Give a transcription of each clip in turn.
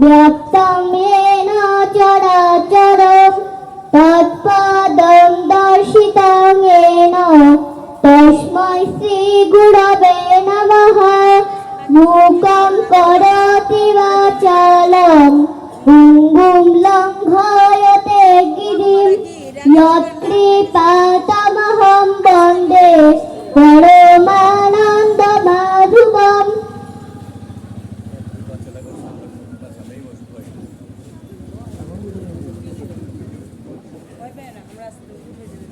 ব্যক্তমেন চরাচরম তৎপদম দর্শিতং N তস্মৈ শ্রীগুরবে নমঃ। মূকং করতি বাচালম পুঙ্গুম লঙ্ঘয়তে গিরিম। যৎকৃপাতমহম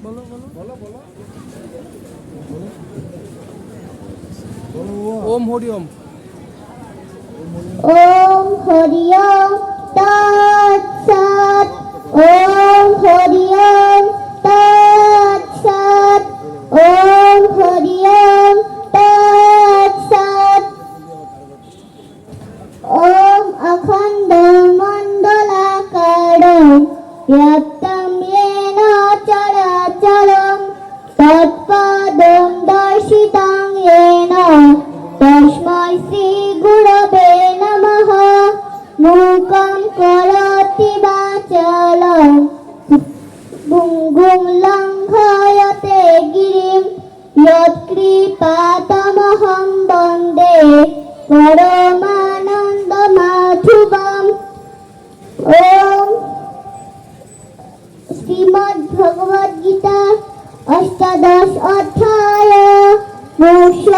বলো বলো। বলো বলো। ওম হরি ওম। ওম হরি ওম ওম হরি ওম। तत्पदं दर्शितं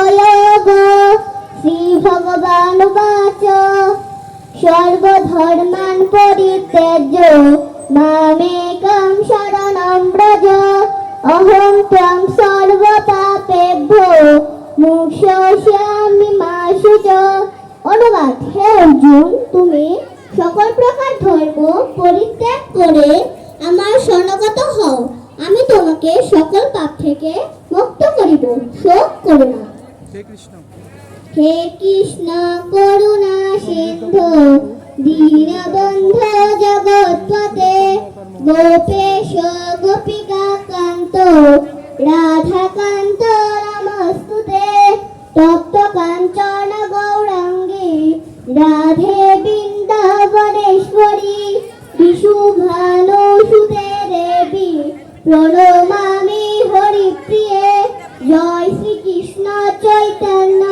মোক্ষয়োগ শ্রীভগবানুবাচ সর্বধর্মান পরিত্যাজ্য মামেকং শরণং ব্রজ। অহং ত্বং সর্বপাপেভ্যো মুক্ষস্যামি মা শুচ অনুবাদ, হে অর্জুন, তুমি সকল প্রকার ধর্ম পরিত্যাগ করে আমার শরণাগত হও। আমি তোমাকে সকল পাপ থেকে মুক্ত করিব। শোক করো হে কৃষ্ণ। হে কৃষ্ণ, করুণা সিন্ধু, দীনবন্ধ জগৎপতে গোপেশ গোপিকা কান্ত রাধাকান্ত নমস্তুতে, তপ্ত কাঞ্চন গৌরাঙ্গী, রাধে বৃন্দাবনেশ্বরী বিশুভানুসুতে দেবী, প্রণমামি হরিপ্রিয়ে জয় শ্রীকৃষ্ণ চৈতন্য,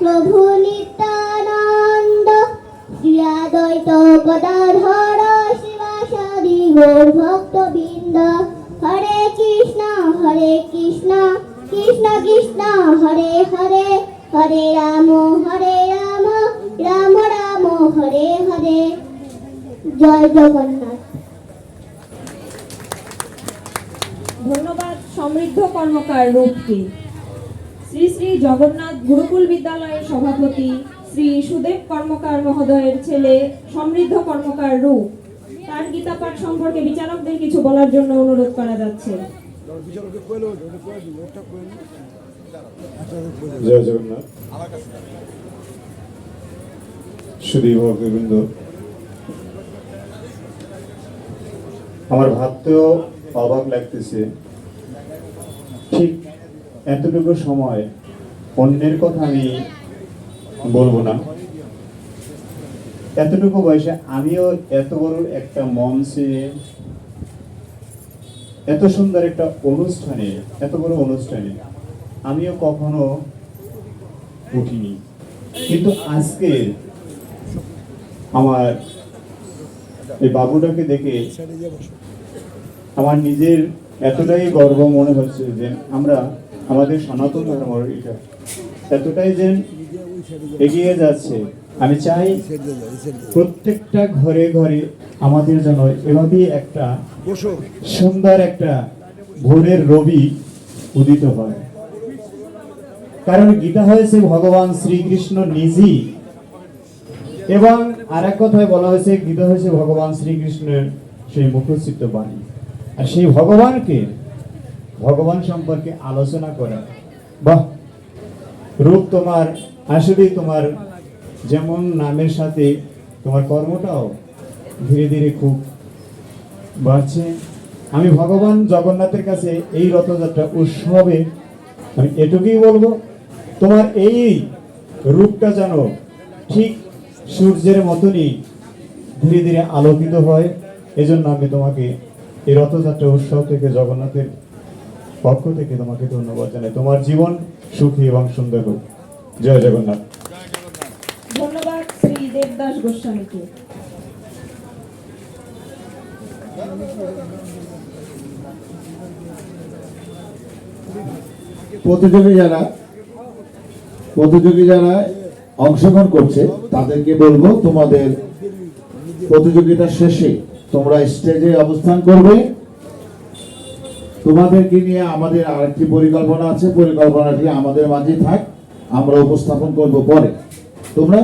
প্রভু নিত্যানন্দ। শ্রী গদাধর শিবাসাদি গৌর ভক্ত বৃন্দ হরে কৃষ্ণ হরে কৃষ্ণ কৃষ্ণ কৃষ্ণ, হরে হরে। হরে রাম হরে রাম রাম রাম, হরে হরে। জয় জগন্নাথ ধন্যবাদ সমৃদ্ধ কর্মকার রূপকে শ্রী শ্রী জগন্নাথ গুরুকুল বিদ্যালয়ের সভাপতি শ্রী সুদেব কর্মকার মহোদয়ের ছেলে সমৃদ্ধ কর্মকার রূপ। তার গীতা পাঠ সম্পর্কে বিচারকদের কিছু বলার জন্য অনুরোধ করা যাচ্ছে। জয় জগন্নাথ। সুদী ভক্তবৃন্দ আমার ভাবতেও অবাক লাগতেছে এতটুকু সময় অন্যের কথা আমি বলব না। এতটুকু বয়সে আমিও এত বড় একটা মঞ্চে, এত সুন্দর একটা অনুষ্ঠানে, এত বড় অনুষ্ঠানে আমিও কখনো উঠিনি। কিন্তু আজকে আমার এই বাবুটাকে দেখে আমার নিজের এতটাই গর্ব মনে হচ্ছে যে আমরা আমাদের সনাতন ধর্ম এটা এতটাই যে এগিয়ে যাচ্ছে। আমি চাই প্রত্যেকটা ঘরে ঘরে আমাদের জন্য এভাবেই একটা সুন্দর একটা ভোরের রবি উদিত হয়। কারণ গীতা হয়েছে ভগবান শ্রীকৃষ্ণ নিজেই। এবং আর এক কথায় বলা হয়েছে গীতা হয়েছে ভগবান শ্রীকৃষ্ণের সেই মুখচিত্ত বাণী। আর সেই ভগবানকে ভগবান সম্পর্কে আলোচনা করা। বাহ! রূপ তোমার, আসলেই তোমার যেমন নামের সাথে তোমার কর্মটাও ধীরে ধীরে খুব বাড়ছে। আমি ভগবান জগন্নাথের কাছে এই রথযাত্রা উৎসবে আমি এটুকুই বলব, তোমার এই রূপটা যেন ঠিক সূর্যের মতনই ধীরে ধীরে আলোকিত হয়। এজন্য আমি তোমাকে এই রথযাত্রা উৎসব থেকে জগন্নাথের পক্ষ থেকে তোমাকে ধন্যবাদ জানাই। তোমার জীবন সুখী এবং সুন্দর হোক। জয় জগন্নাথ। ধন্যবাদ শ্রী দেবদাস গোস্বামীকে। প্রতিযোগী যারা প্রতিযোগী যারা অংশগ্রহণ করছে তাদেরকে বলব তোমাদের প্রতিযোগিতা শেষে তোমরা স্টেজে অবস্থান করবে। তোমাদেরকে নিয়ে আমাদের আরেকটি পরিকল্পনা আছে। পরিকল্পনাটি আমাদের মাঝে থাক। আমরা উপস্থাপন করব পরে। তোমরা?